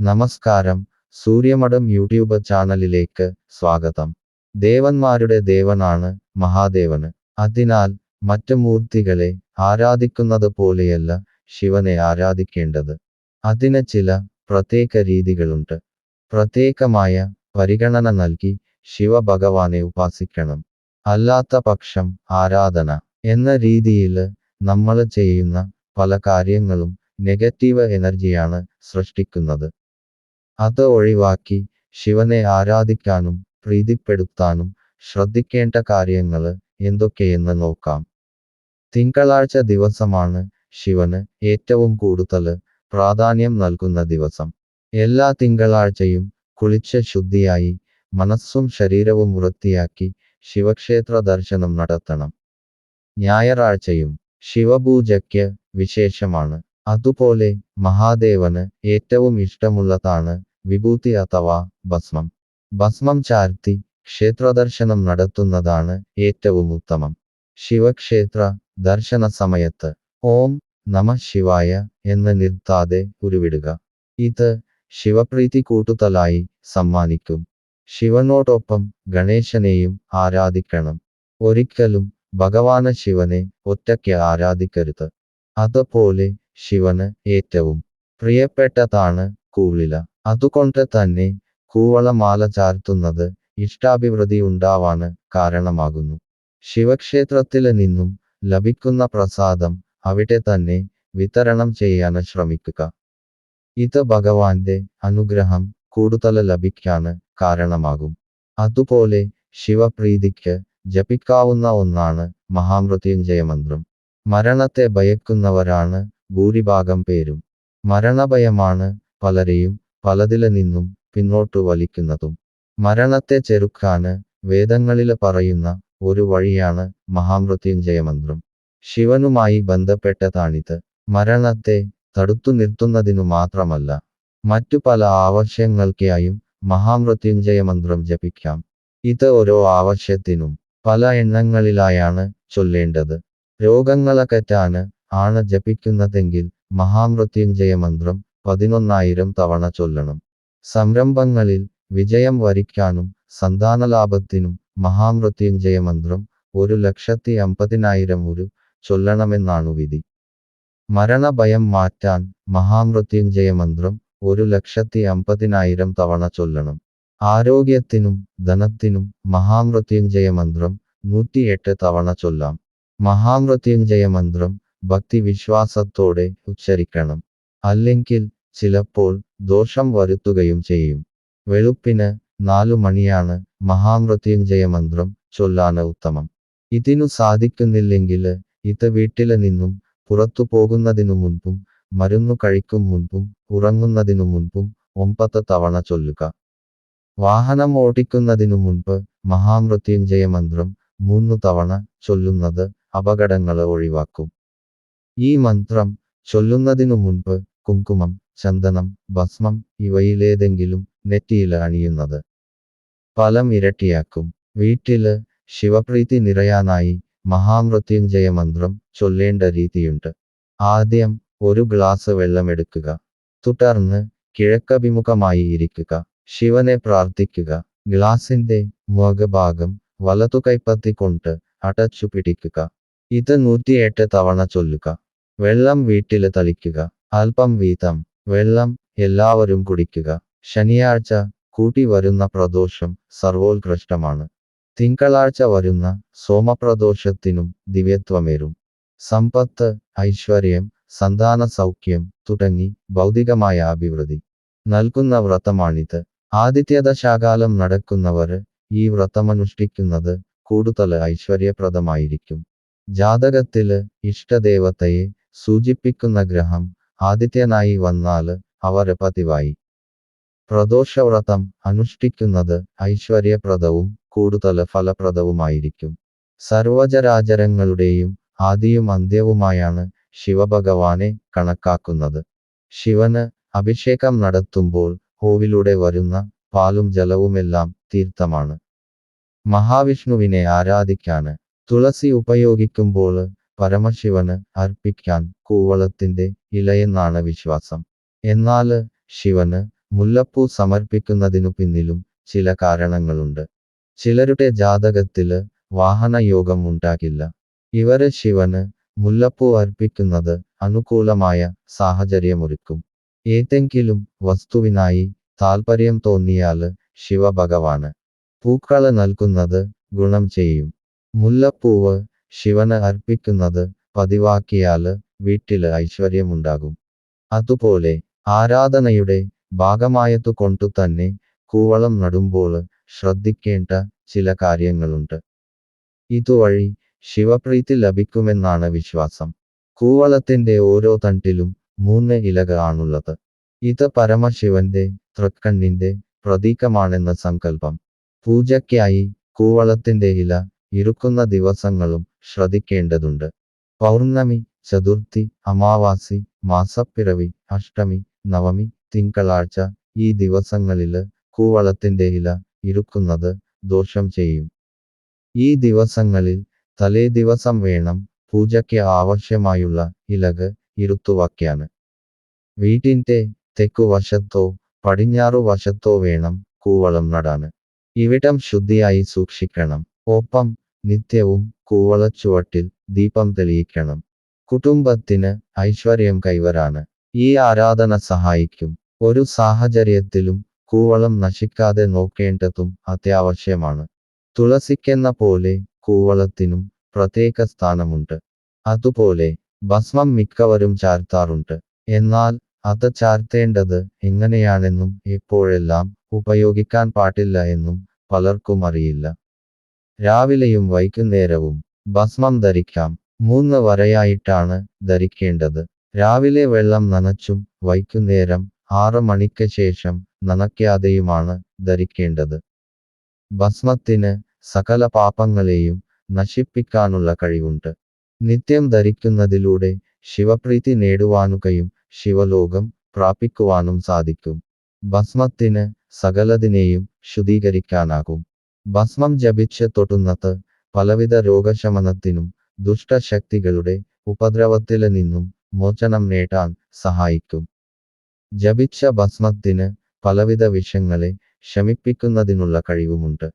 നമസ്കാരം. സൂര്യമഠം യൂട്യൂബ് ചാനലിലേക്ക് സ്വാഗതം. ദേവന്മാരുടെ ദേവനാണ് മഹാദേവന് അതിനാൽ മറ്റു മൂർത്തികളെ ആരാധിക്കുന്നത് പോലെയല്ല ശിവനെ ആരാധിക്കേണ്ടത്. അതിന് ചില പ്രത്യേക രീതികളുണ്ട്. പ്രത്യേകമായ പരിഗണന നൽകി ശിവഭഗവാനെ ഉപാസിക്കണം. അല്ലാത്ത പക്ഷം ആരാധന എന്ന രീതിയിൽ നമ്മൾ ചെയ്യുന്ന പല കാര്യങ്ങളും നെഗറ്റീവ് എനർജിയാണ് സൃഷ്ടിക്കുന്നത്. അത് ഒഴിവാക്കി ശിവനെ ആരാധിക്കാനും പ്രീതിപ്പെടുത്താനും ശ്രദ്ധിക്കേണ്ട കാര്യങ്ങൾ എന്തൊക്കെയെന്ന് നോക്കാം. തിങ്കളാഴ്ച ദിവസമാണ് ശിവന് ഏറ്റവും കൂടുതൽ പ്രാധാന്യം നൽകുന്ന ദിവസം. എല്ലാ തിങ്കളാഴ്ചയും കുളിച്ച് ശുദ്ധിയായി മനസ്സും ശരീരവും വൃത്തിയാക്കി ശിവക്ഷേത്ര ദർശനം നടത്തണം. ഞായറാഴ്ചയും ശിവപൂജയ്ക്ക് വിശേഷമാണ്. അതുപോലെ മഹാദേവന് ഏറ്റവും ഇഷ്ടമുള്ളതാണ് വിഭൂതി അഥവാ ഭസ്മം. ഭസ്മം ചാർത്തി ക്ഷേത്രദർശനം നടത്തുന്നതാണ് ഏറ്റവും ഉത്തമം. ശിവക്ഷേത്ര ദർശന സമയത്ത് ഓം നമ ശിവായ എന്ന് നിർത്താതെ ഉരുവിടുക. ഇത് ശിവപ്രീതി കൂട്ടുതലായി സമ്മാനിക്കും. ശിവനോടൊപ്പം ഗണേശനെയും ആരാധിക്കണം. ഒരിക്കലും ഭഗവാന് ശിവനെ ഒറ്റയ്ക്ക് ആരാധിക്കരുത്. അതുപോലെ ശിവന് ഏറ്റവും പ്രിയപ്പെട്ടതാണ് കൂളില. അതുകൊണ്ട് തന്നെ കൂവളമാല ചാർത്തുന്നത് ഇഷ്ടാഭിവൃദ്ധി ഉണ്ടാവാന് കാരണമാകുന്നു. ശിവക്ഷേത്രത്തിൽ നിന്നും ലഭിക്കുന്ന പ്രസാദം അവിടെ തന്നെ വിതരണം ചെയ്യാൻ ശ്രമിക്കുക. ഇത് ഭഗവാന്റെ അനുഗ്രഹം കൂടുതൽ ലഭിക്കാന് കാരണമാകും. അതുപോലെ ശിവപ്രീതിക്ക് ജപിക്കാവുന്ന ഒന്നാണ് മഹാമൃത്യുഞ്ജയ മന്ത്രം മരണത്തെ ഭയക്കുന്നവരാണ് ഭൂരിഭാഗം പേരും. മരണഭയമാണ് പലരെയും പലതിൽ നിന്നും പിന്നോട്ടു വലിക്കുന്നതും. മരണത്തെ ചെറുക്കാന് വേദങ്ങളിൽ പറയുന്ന ഒരു വഴിയാണ് മഹാമൃത്യുഞ്ജയ മന്ത്രം ശിവനുമായി ബന്ധപ്പെട്ടതാണിത്. മരണത്തെ തടുത്തു നിർത്തുന്നതിനു മാത്രമല്ല മറ്റു പല ആവശ്യങ്ങൾക്കായും മഹാമൃത്യുഞ്ജയ മന്ത്രം ജപിക്കാം. ഇത് ഓരോ ആവശ്യത്തിനും പല എണ്ണങ്ങളിലായാണ് ചൊല്ലേണ്ടത്. രോഗങ്ങളകറ്റാന് ആണ് ജപിക്കുന്നതെങ്കിൽ മഹാമൃത്യുഞ്ജയ മന്ത്രം പതിനൊന്നായിരം തവണ ചൊല്ലണം. സംരംഭങ്ങളിൽ വിജയം വരിക്കാനും സന്താനലാഭത്തിനും മഹാമൃത്യുഞ്ജയ മന്ത്രം ഒരു ലക്ഷത്തി അമ്പതിനായിരം ഒരു ചൊല്ലണമെന്നാണു വിധി. മരണഭയം മാറ്റാൻ മഹാമൃത്യുഞ്ജയ മന്ത്രം ഒരു ലക്ഷത്തി അമ്പതിനായിരം തവണ ചൊല്ലണം. ആരോഗ്യത്തിനും ധനത്തിനും മഹാമൃത്യുഞ്ജയ മന്ത്രം നൂറ്റിയെട്ട് തവണ ചൊല്ലാം. മഹാമൃത്യുഞ്ജയ മന്ത്രം ഭക്തി വിശ്വാസത്തോടെ ഉച്ചരിക്കണം. അല്ലെങ്കിൽ ചിലപ്പോൾ ദോഷം വരുത്തുകയും ചെയ്യും. വെളുപ്പിന് നാലു മണിയാണ് മഹാമൃത്യുഞ്ജയ മന്ത്രം ചൊല്ലാണ് ഉത്തമം. ഇതിനു സാധിക്കുന്നില്ലെങ്കിൽ ഇത് വീട്ടിൽ നിന്നും പുറത്തു പോകുന്നതിനു മുൻപും മരുന്നു കഴിക്കും മുൻപും ഉറങ്ങുന്നതിനു മുൻപും ഒമ്പത് തവണ ചൊല്ലുക. വാഹനം ഓടിക്കുന്നതിനു മുൻപ് മഹാമൃത്യുഞ്ജയ മന്ത്രം മൂന്നു തവണ ചൊല്ലുന്നത് അപകടങ്ങൾ ഒഴിവാക്കും. ഈ മന്ത്രം ചൊല്ലുന്നതിനു മുൻപ് കുങ്കുമം ചന്ദനം ഭസ്മം ഇവയിലേതെങ്കിലും നെറ്റിയിൽ അണിയുന്നത്. ഫലം ഇരട്ടിയാക്കും. വീട്ടിൽ ശിവപ്രീതി നിറയാനായി മഹാമൃത്യുഞ്ജയ മന്ത്രം ചൊല്ലേണ്ട രീതിയുണ്ട്. ആദ്യം ഒരു ഗ്ലാസ് വെള്ളമെടുക്കുക. തുടർന്ന് കിഴക്കഭിമുഖമായി ഇരിക്കുക. ശിവനെ പ്രാർത്ഥിക്കുക. ഗ്ലാസിന്റെ മുഖഭാഗം വലതു കൈപ്പത്തിക്കൊണ്ട് അടച്ചു പിടിക്കുക. ഇത് നൂറ്റിയെട്ട് തവണ ചൊല്ലുക. വെള്ളം വീട്ടിൽ തളിക്കുക. അല്പം വീതം വെള്ളം എല്ലാവരും കുടിക്കുക. ശനിയാഴ്ച കൂട്ടി വരുന്ന പ്രദോഷം സർവോത്കൃഷ്ടമാണ്. തിങ്കളാഴ്ച വരുന്ന സോമപ്രദോഷത്തിനും ദിവ്യത്വമേറും. സമ്പത്ത് ഐശ്വര്യം സന്താന സൗഖ്യം തുടങ്ങി ഭൗതികമായ അഭിവൃദ്ധി നൽകുന്ന വ്രതമാണിത്. ആദിത്യദശാകാലം നടക്കുന്നവര് ഈ വ്രതമനുഷ്ഠിക്കുന്നത് കൂടുതൽ ഐശ്വര്യപ്രദമായിരിക്കും. ജാതകത്തിൽ ഇഷ്ടദേവതയെ സൂചിപ്പിക്കുന്ന ഗ്രഹം ആദിത്യനായി വന്നാൽ അവർ പതിവായി. പ്രദോഷവ്രതം അനുഷ്ഠിക്കുന്നത് ഐശ്വര്യപ്രദവും കൂടുതൽ ഫലപ്രദവുമായിരിക്കും. സർവചരാചരങ്ങളുടെയും ആദിയും അന്ത്യവുമായാണ് ശിവഭഗവാനെ കണക്കാക്കുന്നത്. ശിവന് അഭിഷേകം നടത്തുമ്പോൾ ഹോവിലൂടെ വരുന്ന പാലും ജലവുമെല്ലാം തീർത്ഥമാണ്. മഹാവിഷ്ണുവിനെ ആരാധിക്കാന് തുളസി ഉപയോഗിക്കുമ്പോൾ പരമശിവന് അർപ്പിക്കാൻ കൂവളത്തിന്റെ ഇലയെന്നാണ് വിശ്വാസം. എന്നാൽ ശിവന് മുല്ലപ്പൂ സമർപ്പിക്കുന്നതിനു പിന്നിലും ചില കാരണങ്ങളുണ്ട്. ചിലരുടെ ജാതകത്തിൽ വാഹനയോഗം ഉണ്ടാകില്ല. ഇവർ ശിവന് മുല്ലപ്പൂ അർപ്പിക്കുന്നത് അനുകൂലമായ സാഹചര്യമൊരുക്കും. ഏതെങ്കിലും വസ്തുവിനായി താൽപര്യം തോന്നിയാൽ ശിവഭഗവാന് പൂക്കൾ നൽകുന്നത് ഗുണം ചെയ്യും. മുല്ലപ്പൂവ് ശിവന് അർപ്പിക്കുന്നത് പതിവാക്കിയാൽ വീട്ടിൽ ഐശ്വര്യമുണ്ടാകും. അതുപോലെ ആരാധനയുടെ ഭാഗമായതുകൊണ്ടു തന്നെ കൂവളം നടുമ്പോൾ ശ്രദ്ധിക്കേണ്ട ചില കാര്യങ്ങളുണ്ട്. ഇതുവഴി ശിവപ്രീതി ലഭിക്കുമെന്നാണ് വിശ്വാസം. കൂവളത്തിന്റെ ഓരോ തണ്ടിലും മൂന്ന് ഇലക ആണുള്ളത്. ഇത് പരമശിവന്റെ തൃക്കണ്ണിന്റെ പ്രതീകമാണെന്ന സങ്കല്പം. പൂജയ്ക്കായി കൂവളത്തിന്റെ ഇല ഇരുക്കുന്ന ദിവസങ്ങളും ശ്രദ്ധിക്കേണ്ടതുണ്ട്. പൗർണമി ചതുർത്ഥി അമാവാസി മാസപ്പിറവി അഷ്ടമി നവമി തിങ്കളാഴ്ച ഈ ദിവസങ്ങളിൽ കൂവളത്തിന്റെ ഇല ഇരുക്കുന്നത് ദോഷം ചെയ്യും. ഈ ദിവസങ്ങളിൽ തലേ ദിവസം വേണം പൂജയ്ക്ക് ആവശ്യമായുള്ള ഇലക് ഇരുത്തുവയ്ക്കാന് വീട്ടിന്റെ തെക്കുവശത്തോ പടിഞ്ഞാറു വശത്തോ വേണം കൂവളം നടാന് ഇവിടം ശുദ്ധിയായി സൂക്ഷിക്കണം. ഒപ്പം നിത്യവും കൂവളച്ചുവട്ടിൽ ദീപം തെളിയിക്കണം. കുടുംബത്തിന് ഐശ്വര്യം കൈവരാണ്. ഈ ആരാധന സഹായിക്കും. ഒരു സാഹചര്യത്തിലും കൂവളം നശിക്കാതെ നോക്കേണ്ടതും അത്യാവശ്യമാണ്. തുളസിക്കെന്ന പോലെ കൂവളത്തിനും പ്രത്യേക സ്ഥാനമുണ്ട്. അതുപോലെ ഭസ്മം മിക്കവരും ചാർത്താറുണ്ട്. എന്നാൽ അത് ചാർത്തേണ്ടത് എങ്ങനെയാണെന്നും എപ്പോഴെല്ലാം ഉപയോഗിക്കാൻ പാടില്ല എന്നും പലർക്കും അറിയില്ല. രാവിലെയും വൈകുന്നേരവും ഭസ്മം ധരിക്കാം. മൂന്ന് വരയായിട്ടാണ് ധരിക്കേണ്ടത്. രാവിലെ വെള്ളം നനച്ചും വൈകുന്നേരം ആറ് മണിക്ക് ശേഷം നനയ്ക്കാതെയുമാണ് ധരിക്കേണ്ടത്. ഭസ്മത്തിന് സകല പാപങ്ങളെയും നശിപ്പിക്കാനുള്ള കഴിവുണ്ട്. നിത്യം ധരിക്കുന്നതിലൂടെ ശിവപ്രീതി നേടുവാനുകയും ശിവലോകം പ്രാപിക്കുവാനും സാധിക്കും. ഭസ്മത്തിന് സകലതിനെയും ശുദ്ധീകരിക്കാനാകും. ഭസ്മം ജപിച്ച് തൊട്ടുന്നത് പലവിധ രോഗശമനത്തിനും ദുഷ്ടശക്തികളുടെ ഉപദ്രവത്തിൽ നിന്നും മോചനം നേടാൻ സഹായിക്കും. ജപിച്ച ഭസ്മത്തിന് പലവിധ വിഷങ്ങളെ ശമിപ്പിക്കുന്നതിനുള്ള കഴിവുമുണ്ട്.